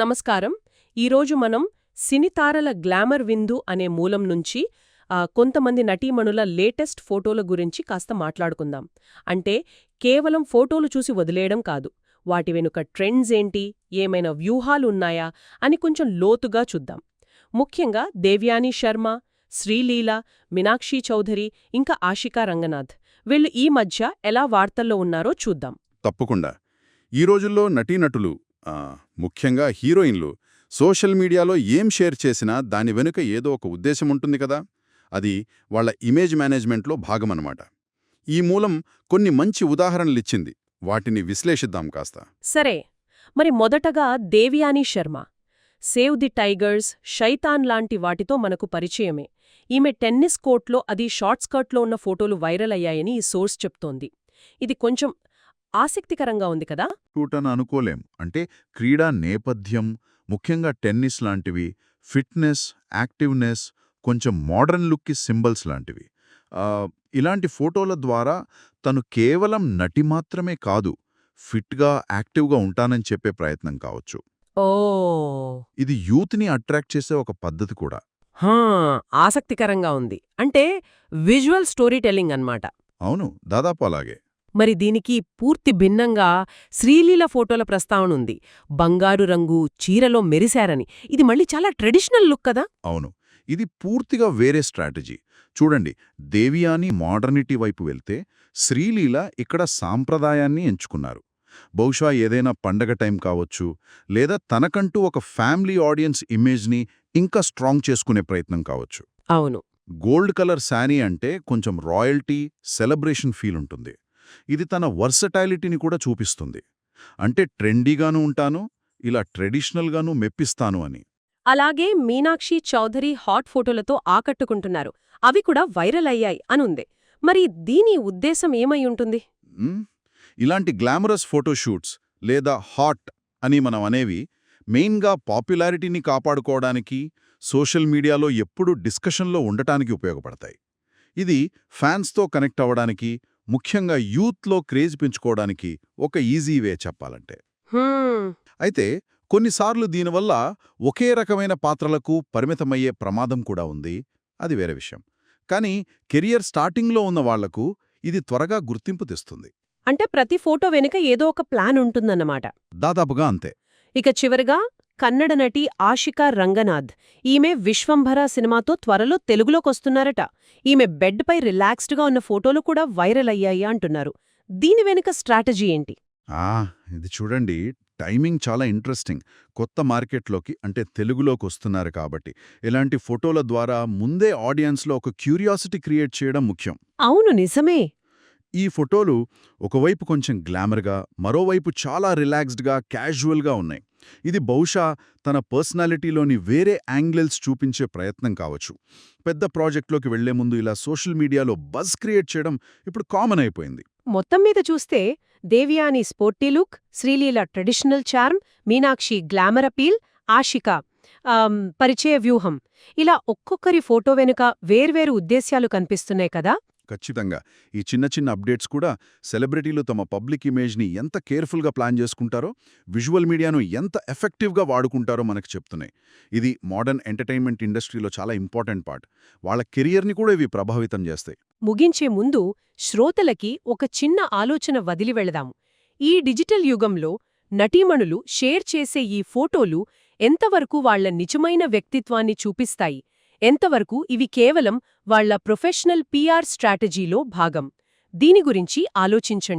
నమస్కారం. ఈరోజు మనం సినితారల గ్లామర్ విందు అనే మూలం నుంచి కొంతమంది నటీమణుల లేటెస్ట్ ఫోటోల గురించి కాస్త మాట్లాడుకుందాం. అంటే కేవలం ఫోటోలు చూసి వదిలేయడం కాదు. వాటి వెనుక ట్రెండ్స్ ఏంటి? ఏమైనా వ్యూహాలున్నాయా అని కొంచెం లోతుగా చూద్దాం. ముఖ్యంగా దేవ్యాని శర్మ శ్రీలీల మీనాక్షి చౌధరి ఇంకా ఆషికా రంగనాథ్. వీళ్ళు ఈ మధ్య ఎలా వార్తల్లో ఉన్నారో చూద్దాం. తప్పకుండా. ఈ రోజుల్లో నటీనటులు ముఖ్యంగా హీరోయిన్లు. సోషల్ మీడియాలో ఏం షేర్ చేసినా దాని వెనుక ఏదో ఒక ఉద్దేశం ఉంటుంది కదా? అది వాళ్ళ ఇమేజ్ మేనేజ్మెంట్లో భాగమన్నమాట ఈ మూలం కొన్ని మంచి ఉదాహరణలిచ్చింది. వాటిని విశ్లేషిద్దాం కాస్త. సరే. మరి మొదటగా Devyani Sharma. Save the tigers Shaitaan లాంటి వాటితో మనకు పరిచయమే. ఈమె టెన్నిస్ కోర్ట్లో అది షార్ట్ స్కర్ట్లో ఉన్న ఫోటోలు వైరల్ అయ్యాయని ఈ సోర్స్ చెప్తోంది. ఇది కొంచెం ఆసక్తికరంగా ఉంది కదా? టూటన్ అనుకోలేం. అంటే క్రీడా నేపథ్యం ముఖ్యంగా టెన్నిస్ లాంటివి ఫిట్నెస్ యాక్టివ్నెస్ కొంచెం మోడర్న్ లుక్కి సింబల్స్ లాంటివి. ఇలాంటి ఫోటోల ద్వారా తను కేవలం నటి మాత్రమే కాదు ఫిట్గా యాక్టివ్గా ఉంటానని చెప్పే ప్రయత్నం కావచ్చు. ఓ! ఇది యూత్ని అట్రాక్ట్ చేసే ఒక పద్ధతి కూడా. హా! ఆసక్తికరంగా ఉంది. అంటే విజువల్ స్టోరీ టెల్లింగ్ అన్నమాట. అవును దాదాపు అలాగే. మరి దీనికి పూర్తి భిన్నంగా శ్రీలీల ఫోటోల ప్రస్తావన ఉంది. బంగారు రంగు చీరలో మెరిశారని. ఇది మళ్ళీ చాలా ట్రెడిషనల్ లుక్ కదా? అవును. ఇది పూర్తిగా వేరే స్ట్రాటజీ. చూడండి దేవియాని మోడర్నిటీ వైపు వెళ్తే శ్రీలీల ఇక్కడ సాంప్రదాయాన్ని ఎంచుకున్నారు. బహుశా ఏదైనా పండగ టైం కావచ్చు లేదా తనకంటూ ఒక ఫ్యామిలీ ఆడియన్స్ ఇమేజ్ని ఇంకా స్ట్రాంగ్ చేసుకునే ప్రయత్నం కావచ్చు. అవును. గోల్డ్ కలర్ శారీ అంటే కొంచెం రాయల్టీ సెలబ్రేషన్ ఫీల్ ఉంటుంది. ఇది తన వర్సటాలిటీని కూడా చూపిస్తుంది. అంటే ట్రెండీగానూ ఉంటాను ఇలా ట్రెడిషనల్గానూ మెప్పిస్తాను అని. అలాగే మీనాక్షి చౌధరి హాట్ ఫోటోలతో ఆకట్టుకుంటున్నారు. అవి కూడా వైరల్ అయ్యాయి అనుంది. మరి దీని ఉద్దేశం ఏమై ఉంటుంది? ఇలాంటి గ్లామరస్ ఫోటోషూట్స్ లేదా హాట్ అని మనం అనేవి మెయిన్గా పాపులారిటీని కాపాడుకోవడానికి సోషల్ మీడియాలో ఎప్పుడూ డిస్కషన్లో ఉండటానికి ఉపయోగపడతాయి. ఇది ఫ్యాన్స్తో కనెక్ట్ అవ్వడానికి ముఖ్యంగా యూత్లో క్రేజ్ పెంచుకోవడానికి ఒక ఈజీ వే చెప్పాలంటే. అయితే కొన్నిసార్లు దీనివల్ల ఒకే రకమైన పాత్రలకు పరిమితమయ్యే ప్రమాదం కూడా ఉంది. అది వేరే విషయం. కానీ కెరియర్ స్టార్టింగ్లో ఉన్న వాళ్ళకు ఇది త్వరగా గుర్తింపు తెస్తుంది. అంటే ప్రతి ఫోటో వెనుక ఏదో ఒక ప్లాన్ ఉంటుందన్నమాట. దాదాపుగా అంతే. ఇక చివరగా కన్నడ నటి ఆషికా రంగనాథ్. ఈమె విశ్వంభర సినిమాతో త్వరలో తెలుగులోకొస్తున్నారట. ఈమె బెడ్పై రిలాక్స్డ్గా ఉన్న ఫోటోలు కూడా వైరల్ అయ్యాయి అంటున్నారు. దీని వెనుక స్ట్రాటజీ ఏంటి? ఇది చూడండి. టైమింగ్ చాలా ఇంట్రెస్టింగ్. కొత్త మార్కెట్లోకి అంటే తెలుగులోకి వస్తున్నారు కాబట్టి. ఇలాంటి ఫోటోల ద్వారా ముందే ఆడియన్స్లో ఒక క్యూరియాసిటీ క్రియేట్ చేయడం ముఖ్యం. అవును నిజమే. ఈ ఫోటోలు ఒకవైపు కొంచెం గ్లామర్గా మరోవైపు చాలా రిలాక్స్డ్గా క్యాజువల్గా ఉన్నాయి. ఇది బహుశా తన పర్సనాలిటీలోని వేరే యాంగిల్స్ చూపించే ప్రయత్నం కావచ్చు. పెద్ద ప్రాజెక్ట్లోకి వెళ్ళే ముందు ఇలా సోషల్ మీడియాలో బజ్ క్రియేట్ చేయడం ఇప్పుడు కామన్ అయిపోయింది. మొత్తం మీద చూస్తే Devyani sporty look Sreeleela traditional charm Meenakshi glamour appeal Ashika పరిచయ వ్యూహం. ఇలా ఒక్కొక్కరి ఫోటో వెనుక వేర్వేరు ఉద్దేశ్యాలు కనిపిస్తున్నాయి కదా? ఖచ్చితంగా. ఈ చిన్న చిన్న అప్డేట్స్ కూడా సెలబ్రిటీలు తమ పబ్లిక్ ఇమేజ్ని ఎంత కేర్ఫుల్గా ప్లాన్ చేసుకుంటారో విజువల్ మీడియాను ఎంత ఎఫెక్టివ్గా వాడుకుంటారో మనకు చెప్తున్నాయి. ఇది మోడర్న్ ఎంటర్టైన్మెంట్ ఇండస్ట్రీలో చాలా ఇంపార్టెంట్ పార్ట్. వాళ్ళ కెరియర్ని కూడా ఇవి ప్రభావితం చేస్తాయి. ముగించే ముందు శ్రోతలకి ఒక చిన్న ఆలోచన వదిలి వెళదాం. ఈ డిజిటల్ యుగంలో నటీమణులు షేర్ చేసే ఈ ఫోటోలు ఎంతవరకు వాళ్ళ నిజమైన వ్యక్తిత్వాన్ని చూపిస్తాయి? ఎంతవరకు ఇవి కేవలం వాళ్ళ ప్రొఫెషనల్ పీఆర్ స్ట్రాటజీలో భాగం? దీని గురించి ఆలోచించండి.